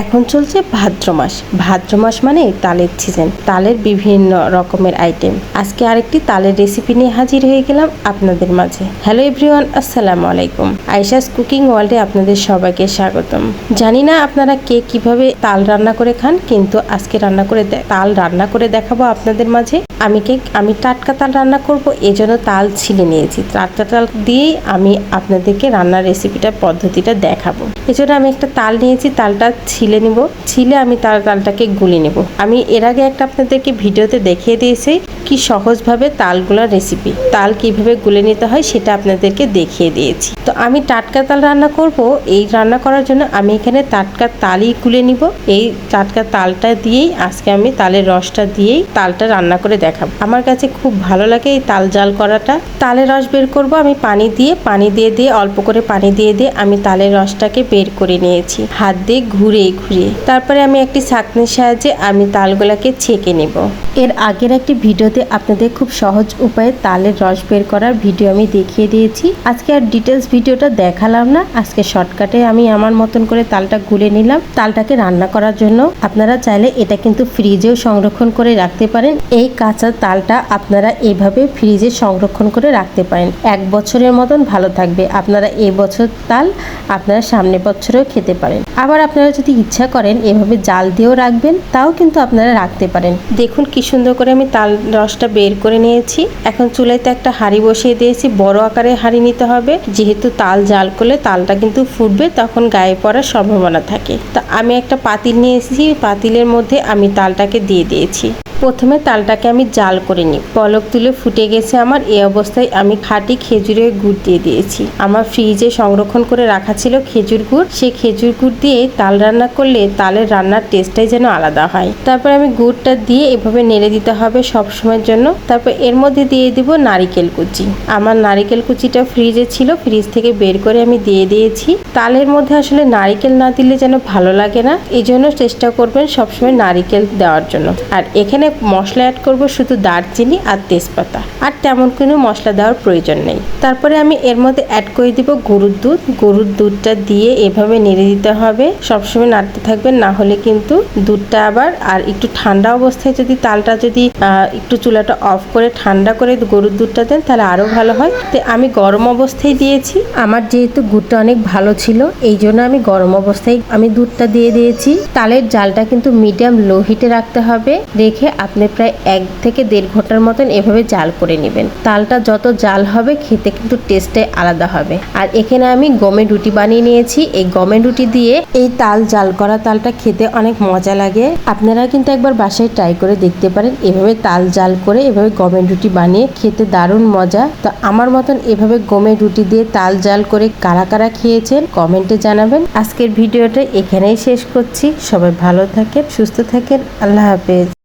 এখন চলছে ভাদ্র মাস। ভাদ্র মাস মানে তালের সিজন তালের বিভিন্ন রকমের আইটেম আজকে আরেকটি তালের রেসিপি নিয়ে হাজির হয়ে গেলাম আপনাদের মাঝে। হ্যালো এভরিওয়ান আসসালামু আলাইকুম। আয়শাস কুকিং ওয়ার্ল্ডে আপনাদের সবাইকে স্বাগতম। জানি না আপনারা কে কীভাবে তাল রান্না করে খান, কিন্তু আজকে রান্না করে তাল রান্না করে দেখাবো আপনাদের মাঝে। আমি কে আমি টাটকা তাল রান্না করব, এজন্য তাল ছিলে নিয়েছি। টাটকা তাল দিয়েই আমি আপনাদেরকে রান্নার রেসিপিটা পদ্ধতিটা দেখাবো। এজন্য আমি একটা তাল নিয়েছি, তালটা ছিলে নিব, ছিলে আমি তার তালটাকে গুলি নেব। আমি এর আগে একটা আপনাদেরকে ভিডিওতে দেখিয়ে দিয়েছি কি সহজভাবে তালগুলোর রেসিপি তাল কীভাবে গুলে নিতে হয় সেটা আপনাদেরকে দেখিয়ে দিয়েছি। তো আমি টাটকা তাল রান্না করব। এই রান্না করার জন্য আমি এখানে টাটকা তালই কুলে নিব। এই টাটকা তালটা দিয়েই আজকে আমি তালের রসটা দিয়েই তালটা রান্না করে দেখাবো। আমার কাছে খুব ভালো লাগে এই তাল জাল করাটা। তালের রস বের করব আমি পানি দিয়ে। পানি দিয়ে দিয়ে, অল্প করে পানি দিয়ে দিয়ে আমি তালের রসটাকে বের করে নিয়েছি। হাত দিয়ে ঘুরে ঘুরিয়ে। তারপরে আমি একটি ছাঁকনির সাহায্যে আমি তালগুলোকে ছেঁকে নেব। এর আগের একটি ভিডিওতে আপনাদের খুব সহজ উপায়ে তালের রস বের করার ভিডিও আমি দেখিয়ে দিয়েছি। আজকে আর ডিটেলস ভিডিওটা দেখালাম না, আজকে শর্টকাটে আমি আমার মতন করে তালটা গুলে নিলাম। তালটাকে রান্না করার জন্য আপনারা চাইলে এটা কিন্তু ফ্রিজেও সংরক্ষণ করে রাখতে পারেন। এই কাঁচা তালটা আপনারা এইভাবে ফ্রিজে সংরক্ষণ করে রাখতে পারেন। এক বছরের মতন ভালো থাকবে। আপনারা এই বছর তাল আপনারা সামনে বছরেও খেতে পারেন। আবার আপনারা যদি ইচ্ছা করেন এভাবে জাল দিয়েও রাখবেন, তাও কিন্তু আপনারা রাখতে পারেন। দেখুন কি সুন্দর করে আমি তাল রসটা বের করে নিয়েছি। এখন চুলাইতে একটা হাঁড়ি বসিয়ে দিয়েছি। বড় আকারে হাঁড়ি নিতে হবে। যেহেতু তাল জাল করলে তালটা কিন্তু ফুটবে, তখন গায়ে পড়ার সম্ভাবনা থাকে। তা আমি একটা পাতিল নিয়ে এসেছি, পাতিলের মধ্যে আমি তালটাকে দিয়ে দিয়েছি। প্রথমে তালটাকে আমি জাল করে নিই। পলক তুলে ফুটে গেছে আমার এই অবস্থায় আমি খাঁটি খেজুরের গুড় দিয়ে দিয়েছি। আমার ফ্রিজে সংরক্ষণ করে রাখা ছিল খেজুর গুড়। সেই খেজুর গুড় দিয়ে তাল রান্না করলে তালের রান্নার টেস্টটাই যেন আলাদা হয়। তারপর আমি গুড়টা দিয়ে এভাবে নেড়ে দিতে হবে সব সময়ের জন্য। তারপর এর মধ্যে দিয়ে দিব নারিকেল কুচি। আমার নারিকেল কুচিটা ফ্রিজে ছিল, ফ্রিজ থেকে বের করে আমি দিয়ে দিয়েছি। তালের মধ্যে আসলে নারিকেল না দিলে যেন ভালো লাগে না। এই জন্য চেষ্টা করবেন সবসময় নারিকেল দেওয়ার জন্য। আর এখানে মশলা অ্যাড করব শুধু দারচিনি আর তেজপাতা। আর তেমন কোনো মশলা দেওয়ার প্রয়োজন নেই। তারপরে আমি এর মধ্যে অ্যাড করে দিব গরুর দুধ। গরুর দুধটা দিয়ে এভাবে নেড়ে দিতে হবে। সবসময় নাড়তে থাকবেন না হলে কিন্তু দুধটা আবার, আর একটু ঠান্ডা অবস্থায় যদি তালটা যদি একটু চুলাটা অফ করে ঠান্ডা করে গরুর দুধটা দেন, তাহলে আরও ভালো হয়। তো আমি গরম অবস্থায় দিয়েছি। আমার যেহেতু গুড়টা অনেক ভালো ছিল, এই জন্য আমি গরম অবস্থায় আমি দুধটা দিয়ে দিয়েছি। তালের জালটা কিন্তু মিডিয়াম লো হিটে রাখতে হবে। রেখে আপনি প্রায় এক থেকে দেড় ঘণ্টার মতন এভাবে জাল করে নেবেন। তালটা যত জাল হবে, খেতে কিন্তু টেস্টটাই আলাদা হবে। আর এখানে আমি গমের রুটি বানিয়ে নিয়েছি। এই গমের রুটি দিয়ে এই তাল জাল করা তালটা খেতে অনেক মজা লাগে। আপনারা কিন্তু একবার বাসায় ট্রাই করে দেখতে পারেন। এভাবে তাল জাল করে এভাবে গমের রুটি বানিয়ে খেতে দারুণ মজা। তো আমার মতন এভাবে গমের রুটি দিয়ে তাল জাল করে কারা কারা খেয়েছেন কমেন্টে জানাবেন। আজকের ভিডিওটা এখানেই শেষ করছি। সবাই ভালো থাকেন, সুস্থ থাকেন। আল্লাহ হাফেজ।